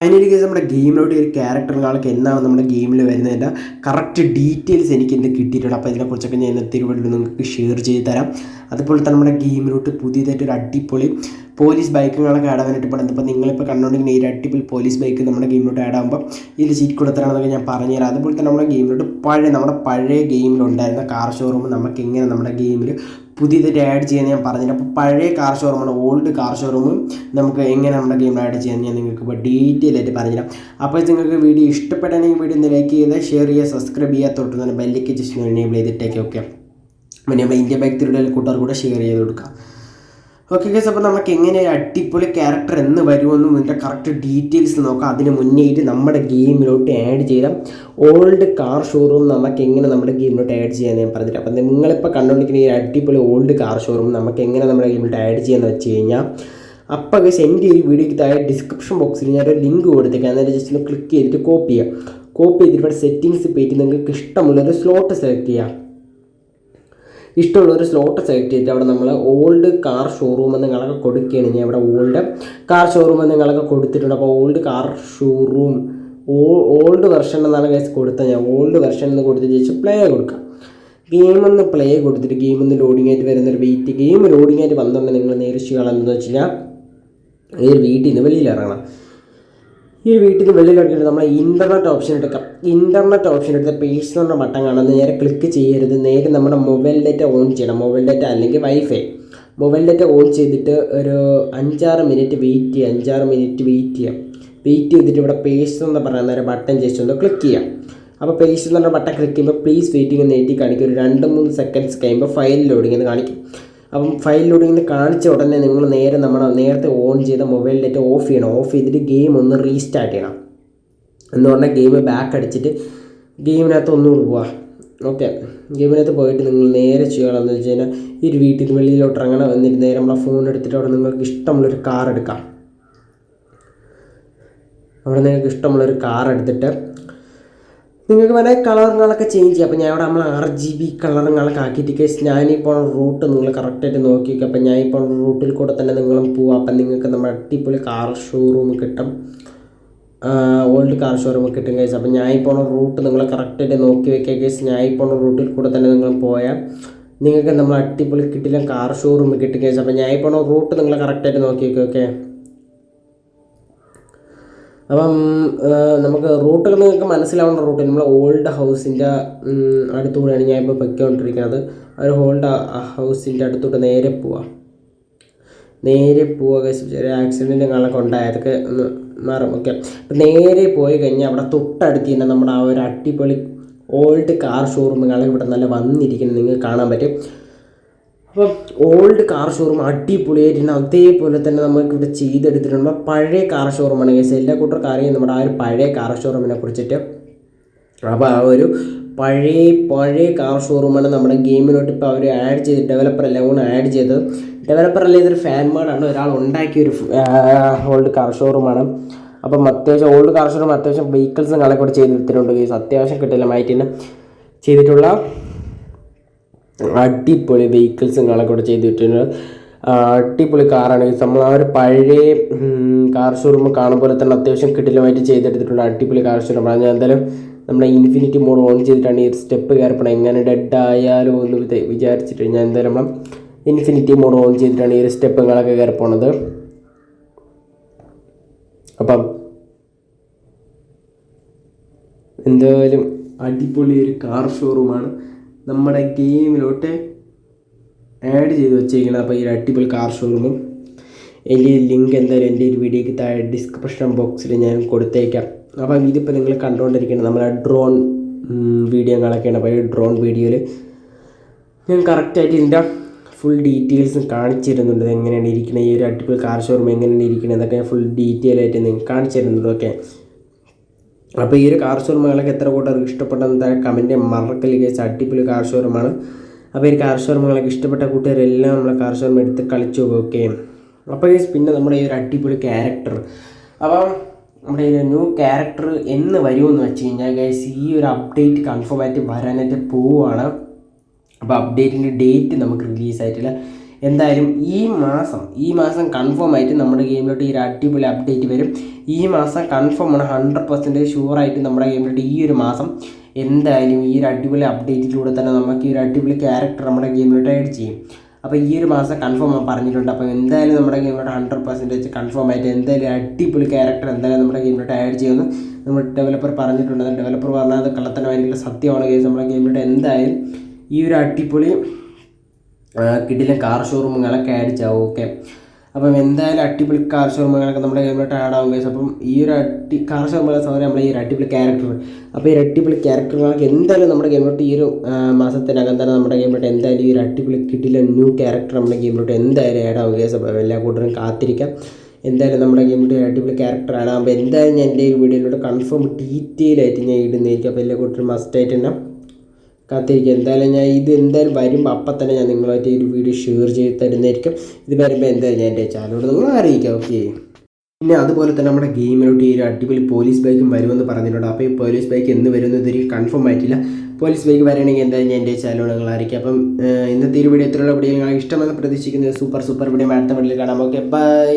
Finally case നമ്മുടെ ഗെയിമിലോട്ട് ഒരു ക്യാരക്ടറുള്ള ആൾക്ക് എന്നാണ് നമ്മുടെ ഗെയിമിൽ വരുന്നതിന്റെ കറക്റ്റ് ഡീറ്റെയിൽസ് എനിക്ക് ഇന്ന് കിട്ടിയിട്ടുണ്ട് അപ്പോൾ ഇതിനെക്കുറിച്ചൊക്കെ ഞാൻ ഇന്നത്തെ വീട്ടിൽ നിങ്ങൾക്ക് ഷെയർ ചെയ്ത് തരാം. അതുപോലെ തന്നെ നമ്മുടെ ഗെയിമിലോട്ട് പുതിയതായിട്ടൊരു അടിപൊളി പോലീസ് ബൈക്കുകളൊക്കെ ആഡ് ആവാനായിട്ട് ഇപ്പോൾ അപ്പോൾ നിങ്ങളിപ്പോൾ കണ്ടുകൊണ്ടിരിക്കുന്ന ഈ അടിപൊളി പോലീസ് ബൈക്ക് നമ്മുടെ ഗെയിമിലോട്ട് ആഡ് ആകുമ്പോൾ ഇതിൽ ചീറ്റ് കൊടുത്തരാണെന്നൊക്കെ ഞാൻ പറഞ്ഞു പറഞ്ഞുതരാം അതുപോലെ തന്നെ നമ്മുടെ ഗെയിമിലോട്ട് പഴയ നമ്മുടെ പഴയ ഗെയിമിലുണ്ടായിരുന്ന കാർ ഷോറൂം നമുക്ക് എങ്ങനെ നമ്മുടെ ഗെയിമിൽ പുതിയതായിട്ട് ആഡ് ചെയ്യാൻ ഞാൻ പറഞ്ഞില്ല. അപ്പോൾ പഴയ കാർ ഷോറൂമാണ് ഓൾഡ് കാർ ഷോറൂമും നമുക്ക് എങ്ങനെ നമ്മുടെ ഗെയിമിൽ ആഡ് ചെയ്യാൻ ഞാൻ നിങ്ങൾക്ക് ഇപ്പോൾ ഡീറ്റെയിൽ ആയിട്ട് പറഞ്ഞുതരാം. അപ്പോൾ നിങ്ങൾക്ക് വീഡിയോ ഇഷ്ടപ്പെട്ടാണെങ്കിൽ വീഡിയോ ഒന്ന് ലൈക്ക് ചെയ്ത് ഷെയർ ചെയ്യുക സബ്സ്ക്രൈബ് ചെയ്യുക തൊട്ട് തന്നെ ബെല്ലിക്ക് ജസ്റ്റ് എനേബിൾ ചെയ്തിട്ടേക്ക് ഓക്കെ പിന്നെ നമ്മൾ ഇന്ത്യ ബൈക്ക് തിരുടൽ കൂട്ടുകാർ കൂടെ ഷെയർ ചെയ്ത് കൊടുക്കാം ഓക്കെ ഗൈസ് അപ്പോൾ നമുക്ക് എങ്ങനെ അടിപൊളി ക്യാരക്ടർ എന്ന് വരുമെന്നും ഇതിന്റെ കറക്റ്റ് ഡീറ്റെയിൽസ് നോക്കാം. അതിന് മുന്നേയിട്ട് നമ്മുടെ ഗെയിമിലോട്ട് ആഡ് ചെയ്ത ഓൾഡ് കാർ ഷോറൂം നമുക്ക് എങ്ങനെ നമ്മുടെ ഗെയിമിലോട്ട് ആഡ് ചെയ്യാൻ ഞാൻ പറഞ്ഞിട്ട്. അപ്പം നിങ്ങളിപ്പോൾ കണ്ടുകൊണ്ടിരിക്കുന്ന ഈ അടിപൊളി ഓൾഡ് കാർ ഷോറൂം നമുക്ക് എങ്ങനെ നമ്മുടെ ഗെയിമിലോട്ട് ആഡ് ചെയ്യാന്ന് വെച്ച് കഴിഞ്ഞാൽ അപ്പോൾ ഗൈസ് എന്റെ ഈ വീഡിയോയ്ക്ക് താഴെ ഡിസ്ക്രിപ്ഷൻ ബോക്സിൽ ഞാനൊരു ലിങ്ക് കൊടുത്തേക്കാം. അന്നേരം ജസ്റ്റ് ഒന്ന് ക്ലിക്ക് ചെയ്തിട്ട് കോപ്പി ചെയ്യാം. കോപ്പി ചെയ്തിട്ട് ഇവിടെ സെറ്റിങ്സ് പോയിട്ട് നിങ്ങൾക്ക് ഇഷ്ടമുള്ളൊരു സ്ലോട്ട് സെലക്ട് ചെയ്യാം. ഇഷ്ടമുള്ള ഒരു സ്ലോട്ട് സെലക്ട് ചെയ്തിട്ട് അവിടെ നമ്മൾ ഓൾഡ് കാർ ഷോറൂം എന്ന് നിങ്ങളൊക്കെ കൊടുക്കുകയാണ്. ഞാൻ ഇവിടെ ഓൾഡ് കാർ ഷോറൂം എന്ന് നിങ്ങളൊക്കെ കൊടുത്തിട്ടുണ്ട്. അപ്പോൾ old car showroom old version എന്നാണ് കേസ് കൊടുത്തത്. ഞാൻ ഓൾഡ് വെർഷൻ എന്ന് കൊടുത്തിട്ട് ചോദിച്ചാൽ പ്ലേ കൊടുക്കാം. ഗെയിം ഒന്ന് പ്ലേ കൊടുത്തിട്ട് ഗെയിം ഒന്ന് ലോഡിംഗ് ആയിട്ട് വരുന്നൊരു വെയിറ്റ് ഗെയിം ലോഡിംഗ് ആയിട്ട് വന്നുകൊണ്ട് നിങ്ങൾ നേരിച്ച് ചെയ്യാണെന്ന് വെച്ച് കഴിഞ്ഞാൽ ഈ വീട്ടിൽ നിന്ന് വെളിയിൽ ഇറങ്ങണം ഈ വീട്ടിൽ വെള്ളി വെളിയിലോട്ട് നമ്മൾ ഇന്റർനെറ്റ് ഓപ്ഷൻ എടുക്കാം. ഇന്റർനെറ്റ് ഓപ്ഷൻ എടുത്ത് പേഴ്സ് എന്ന ബട്ടൺ കാണുന്നത് നേരെ ക്ലിക്ക് ചെയ്യരുത്. നേരെ നമ്മുടെ മൊബൈൽ ഡേറ്റ ഓൺ ചെയ്യണം. മൊബൈൽ ഡേറ്റ അല്ലെങ്കിൽ വൈഫൈ മൊബൈൽ ഡേറ്റ ഓൺ ചെയ്തിട്ട് ഒരു അഞ്ചാറ് മിനിറ്റ് വെയിറ്റ് ചെയ്യുക അഞ്ചാറ് മിനിറ്റ് വെയിറ്റ് ചെയ്യാം. വെയിറ്റ് ചെയ്തിട്ട് ഇവിടെ പേഴ്സ് എന്ന് പറയുന്ന ഒരു ബട്ടൺ ജസ്റ്റ് ഒന്ന് ക്ലിക്ക് ചെയ്യാം. അപ്പോൾ പേഴ്സ് എന്ന് പറഞ്ഞ ബട്ടൺ ക്ലിക്ക് ചെയ്യുമ്പോൾ പ്ലീസ് വെയിറ്റിംഗ് എഴുതി കാണിക്കും. ഒരു രണ്ട് മൂന്ന് സെക്കൻഡ്സ് കഴിയുമ്പോൾ ഫയൽ ലോഡിംഗ് എന്ന് കാണിക്കും. അപ്പം ഫയലിലൂടെ ഇങ്ങനെ കാണിച്ച ഉടനെ നിങ്ങൾ നേരെ നമ്മുടെ നേരത്തെ ഓൺ ചെയ്ത മൊബൈൽ ഡേറ്റ ഓഫ് ചെയ്യണം. ഓഫ് ചെയ്തിട്ട് ഗെയിം ഒന്ന് റീസ്റ്റാർട്ട് ചെയ്യണം. എന്ന് പറഞ്ഞാൽ ഗെയിം ബാക്ക് അടിച്ചിട്ട് ഗെയിമിനകത്ത് ഒന്നുകൂടി പോവാ. ഓക്കെ. ഗെയിമിനകത്ത് പോയിട്ട് നിങ്ങൾ നേരെ ചെയ്യണമെന്ന് വെച്ച് കഴിഞ്ഞാൽ ഈ ഒരു വീട്ടിൽ നിന്ന് വെളിയിലോട്ട് ഇറങ്ങണം. എന്നിട്ട് നേരെ നമ്മളെ ഫോൺ എടുത്തിട്ട് അവിടെ നിങ്ങൾക്ക് ഇഷ്ടമുള്ളൊരു കാർ എടുക്കാം. അവിടെ നിങ്ങൾക്ക് ഇഷ്ടമുള്ളൊരു കാർ എടുത്തിട്ട് നിങ്ങൾക്ക് വേണേൽ കളറുകളൊക്കെ ചേഞ്ച് ചെയ്യാം. അപ്പോൾ ഞാൻ ഇവിടെ നമ്മൾ ആർ ജി ബി കളറുകളൊക്കെ ആക്കിയിട്ട് കേസ് ഞാനിപ്പോൾ റൂട്ട് നിങ്ങൾ കറക്റ്റായിട്ട് നോക്കിക്കുക അപ്പോൾ ഞാൻ ഇപ്പോൾ റൂട്ടിൽ കൂടെ തന്നെ നിങ്ങളും പോവാം. അപ്പം നിങ്ങൾക്ക് നമ്മുടെ അടിപൊളി കാർ ഷോറൂം കിട്ടും. ഓൾഡ് കാർ ഷോറൂം കിട്ടും കേസ് അപ്പോൾ ഞാൻ ഇപ്പോൾ റൂട്ട് നിങ്ങൾ കറക്റ്റായിട്ട് നോക്കി വെക്കുക കേസ് ഞാൻ ഇപ്പോൾ റൂട്ടിൽ കൂടെ തന്നെ നിങ്ങൾ പോയാൽ നിങ്ങൾക്ക് നമ്മൾ അടിപൊളി കിട്ടില്ല കാർ ഷോറൂം കിട്ടും കേസ് അപ്പോൾ ഞാൻ ഇപ്പോൾ റൂട്ട് നിങ്ങൾ കറക്റ്റായിട്ട് നോക്കി വെക്കുക ഓക്കെ അപ്പം നമുക്ക് റൂട്ടുകൾ നിങ്ങൾക്ക് മനസ്സിലാവേണ്ട റൂട്ട് നമ്മൾ ഓൾഡ് ഹൗസിന്റെ അടുത്തുകൂടെയാണ് ഞാൻ ഇപ്പോൾ പൊയ്ക്കൊണ്ടിരിക്കുന്നത്. ഒരു ഓൾഡ് ഹൗസിന്റെ അടുത്തോട്ട് നേരെ പോവാം. നേരെ പോവുക ചെറിയ ആക്സിഡന്റ് കാണൊക്കെ ഉണ്ടായി. അതൊക്കെ ഒന്ന് മാറും. ഓക്കെ നേരെ പോയി കഴിഞ്ഞാൽ അവിടെ തൊട്ടടുത്ത് തന്നെ നമ്മുടെ ആ ഒരു അടിപൊളി ഓൾഡ് കാർ ഷോറൂമുകൾ ഇവിടെ നല്ല വന്നിരിക്കുന്നത് നിങ്ങൾക്ക് കാണാൻ പറ്റും. അപ്പം ഓൾഡ് കാർ ഷോറൂം അടിപൊളിയായിട്ടുണ്ട്. അതേപോലെ തന്നെ നമുക്ക് ഇവിടെ ചെയ്തെടുത്തിട്ടുണ്ട്. പഴയ കാർ ഷോറൂമാണ് കേസ് എല്ലാ കൂട്ടർക്കും അറിയാം നമ്മുടെ ആ ഒരു പഴയ കാർ ഷോറൂമിനെ കുറിച്ചിട്ട്. അപ്പോൾ ആ ഒരു പഴയ പഴയ കാർ ഷോറൂമാണ് നമ്മുടെ ഗെയിമിലോട്ട് ഇപ്പോൾ അവർ ആഡ് ചെയ്ത് ഡെവലപ്പർ എല്ലാം കൂടെ ആഡ് ചെയ്തത് ഡെവലപ്പർ അല്ലേ ഇതൊരു ഫാൻ മാഡാണ് ഒരാൾ ഉണ്ടാക്കിയ ഒരു ഓൾഡ് കാർ ഷോറൂമാണ് അപ്പം അത്യാവശ്യം ഓൾഡ് കാർ ഷോറൂം അത്യാവശ്യം വെഹിക്കിൾസും കളെ കൂടെ ചെയ്തെടുത്തിട്ടുണ്ട് കേസ് അത്യാവശ്യം കിട്ടില്ല മാറ്റിന് ചെയ്തിട്ടുള്ള അടിപൊളി വെഹിക്കിൾസും ഇവിടെ ചെയ്തിട്ടുണ്ട്. അടിപൊളി കാറാണ് നമ്മൾ ആ ഒരു പഴയ കാർ ഷോറൂം കാണുമ്പോൾ തന്നെ അത്യാവശ്യം കിട്ടിലുമായിട്ട് ചെയ്തെടുത്തിട്ടുണ്ട് അടിപൊളി കാർ ഷോറൂം ഞാൻ എന്തായാലും നമ്മുടെ ഇൻഫിനിറ്റി മോഡ് ഓൺ ചെയ്തിട്ടാണ് ഈ സ്റ്റെപ്പ് കയറപ്പണം എങ്ങനെ ഡെഡ് ആയാലോ എന്ന് വിചാരിച്ചിട്ട് ഞാൻ എന്തായാലും നമ്മൾ ഇൻഫിനിറ്റി മോഡ് ഓൺ ചെയ്തിട്ടാണ് ഈ ഒരു സ്റ്റെപ്പുകളൊക്കെ കയറി പോണത്. അപ്പം എന്തായാലും അടിപൊളി ഒരു കാർ ഷോറൂമാണ് നമ്മുടെ ഗെയിമിലോട്ട് ആഡ് ചെയ്ത് വെച്ചേക്കണം അപ്പോൾ ഈ അടിപൊളി കാർ ഷോറൂമും എന്റെ ലിങ്ക് എന്തായാലും എന്റെ ഒരു വീഡിയോയ്ക്ക് താഴെ ഡിസ്ക്രിപ്ഷൻ ബോക്സിൽ ഞാൻ കൊടുത്തേക്കാം. അപ്പം ഇതിപ്പോൾ നിങ്ങൾ കണ്ടുകൊണ്ടിരിക്കുന്നത് നമ്മുടെ ഡ്രോൺ വീഡിയോകളൊക്കെയാണ് അപ്പോൾ ഈ ഡ്രോൺ വീഡിയോയിൽ ഞാൻ കറക്റ്റായിട്ട് ഇതിന്റെ ഫുൾ ഡീറ്റെയിൽസും കാണിച്ചു തരുന്നുണ്ട് എങ്ങനെയാണ് ഇരിക്കുന്നത് ഈ ഒരു അടിപൊളി കാർ ഷോറൂം എങ്ങനെയാണ് ഇരിക്കുന്നത് എന്നൊക്കെ ഫുൾ ഡീറ്റെയിൽ ആയിട്ട് നിങ്ങൾ കാണിച്ചു തരുന്നുണ്ട് ഓക്കെ അപ്പോൾ ഈ ഒരു നിങ്ങൾക്ക് എത്ര കൂട്ടർക്ക് ഇഷ്ടപ്പെട്ടെന്ന് കമന്റ് മറക്കൽ കേസ് അടിപൊളി കാർ ഷോറൂമാണ് അപ്പോൾ ഈ കാർ ഷോറൂമുകളൊക്കെ ഇഷ്ടപ്പെട്ട കൂട്ടുകാരെല്ലാം നമ്മൾ കാർ ഷോറൂം എടുത്ത് കളിച്ചു പോകും അപ്പോൾ കേസ് പിന്നെ നമ്മുടെ ഈ ഒരു അടിപൊളി ക്യാരക്ടർ അപ്പം നമ്മുടെ ഈ ന്യൂ ക്യാരക്ടർ എന്ന് വരുമെന്ന് വെച്ച് കഴിഞ്ഞാൽ ഗൈസ് ഈ ഒരു അപ്ഡേറ്റ് കൺഫേം ആയിട്ട് വരാനായിട്ട് പോവുകയാണ് അപ്പോൾ അപ്ഡേറ്റിന്റെ ഡേറ്റ് നമുക്ക് റിലീസ് ആയിട്ടില്ല. എന്തായാലും ഈ മാസം ഈ മാസം കൺഫേം ആയിട്ട് നമ്മുടെ ഗെയിമിലോട്ട് ഈ ഒരു അടിപൊളി അപ്ഡേറ്റ് വരും. ഈ മാസം കൺഫേം ആണ് ഹൺഡ്രഡ് പെർസെന്റേജ് ഷുവറായിട്ട് നമ്മുടെ ഗെയിമിലോട്ട് ഈ ഒരു മാസം എന്തായാലും ഈ ഒരു അടിപൊളി അപ്ഡേറ്റിലൂടെ തന്നെ നമുക്ക് ഈ ഒരു അടിപൊളി ക്യാരക്ടർ നമ്മുടെ ഗെയിമിലോട്ട് ആഡ് ചെയ്യും. അപ്പോൾ ഈ ഒരു മാസം കൺഫേം പറഞ്ഞിട്ടുണ്ട്. അപ്പോൾ എന്തായാലും നമ്മുടെ ഗെയിമിലോട്ട് ഹൺഡ്രഡ് പെർസെന്റേജ് കൺഫേം ആയിട്ട് എന്തായാലും അടിപൊളി ക്യാരക്ടർ എന്തായാലും നമ്മുടെ ഗെയിമിലോട്ട് ആഡ് ചെയ്യുമെന്ന് നമ്മൾ ഡെവലപ്പർ പറഞ്ഞിട്ടുണ്ട്. ഡെവലപ്പർ പറഞ്ഞാൽ അത് കള്ളത്തനമായിട്ടുള്ള സത്യമാണ് കേസ് നമ്മുടെ ഗെയിമിലോട്ട് എന്തായാലും ഈ ഒരു അടിപൊളി കിടിലൻ കാർ ഷോറൂമുകളൊക്കെ ചെയ്യാവും ഓക്കെ അപ്പം എന്തായാലും അടിപൊളി കാർ ഷോറൂമുകളൊക്കെ നമ്മുടെ ഗെയിമിലോട്ട് ആവും ഗൈസ് അപ്പം ഈ ഒരു അടി കാർ ഷോറൂമുകളെ സോറി നമ്മുടെ ഈ ഒരു അടിപൊളി ക്യാരക്ടർ അപ്പോൾ ഈ അടിപൊളി ക്യാരക്ടറുകളൊക്കെ എന്തായാലും നമ്മുടെ ഗെയിമിലോട്ട് ഈ ഒരു മാസത്തിനകം തന്നെ നമ്മുടെ ഗെയിമിലോട്ട് എന്തായാലും ഈ ഒരു അടിപൊളി കിടിലൻ ന്യൂ ക്യാരക്ടർ നമ്മുടെ ഗെയിമിലോട്ട് എന്തായാലും ആഡ് ആവും അപ്പം എല്ലാ കൂട്ടരും കാത്തിരിക്കാം. എന്തായാലും നമ്മുടെ ഒരു അടിപൊളി ക്യാരക്ടർ ആഡ് ആവുമ്പോൾ എന്തായാലും ഞാൻ എന്റെ ഈ വീഡിയോയിലൂടെ കൺഫേം ഡീറ്റെയിൽ ആയിട്ട് ഞാൻ ഇടുന്നതായിരിക്കും. അപ്പോൾ എല്ലാ കൂട്ടരും മസ്റ്റായിട്ട് തന്നെ കാത്തിരിക്കുക. എന്തായാലും ഞാൻ ഇത് എന്തായാലും വരുമ്പോൾ അപ്പം തന്നെ ഞാൻ നിങ്ങളായിട്ട് ഒരു വീഡിയോ ഷെയർ ചെയ്ത് തരുന്നതായിരിക്കും. ഇത് വരുമ്പോൾ എന്തായാലും ഞാൻ എന്റെ ചാനലോട് നിങ്ങൾ അറിയിക്കാം ഓക്കെ പിന്നെ അതുപോലെ തന്നെ നമ്മുടെ ഗെയിമിലോട്ട് ഈ ഒരു അടിപൊളി പോലീസ് ബൈക്കും വരുമെന്ന് പറഞ്ഞിട്ടുണ്ട്. അപ്പോൾ ഈ പോലീസ് ബൈക്ക് എന്ന് വരുമെന്ന് ഇതൊരു കൺഫേം ആയിട്ടില്ല. പോലീസ് ബൈക്ക് വരണമെങ്കിൽ എന്തായാലും ഞാൻ എന്റെ ചാനലോട് നിങ്ങൾ അറിയിക്കാം. അപ്പം ഇന്നത്തെ ഈ വീഡിയോ ഇത്രയുള്ള വീഡിയോ നിങ്ങൾ ഇഷ്ടമെന്ന് പ്രതീക്ഷിക്കുന്നത് സൂപ്പർ സൂപ്പർ വീഡിയോ അടുത്ത വീഡിയോയിൽ കാണാം. Okay by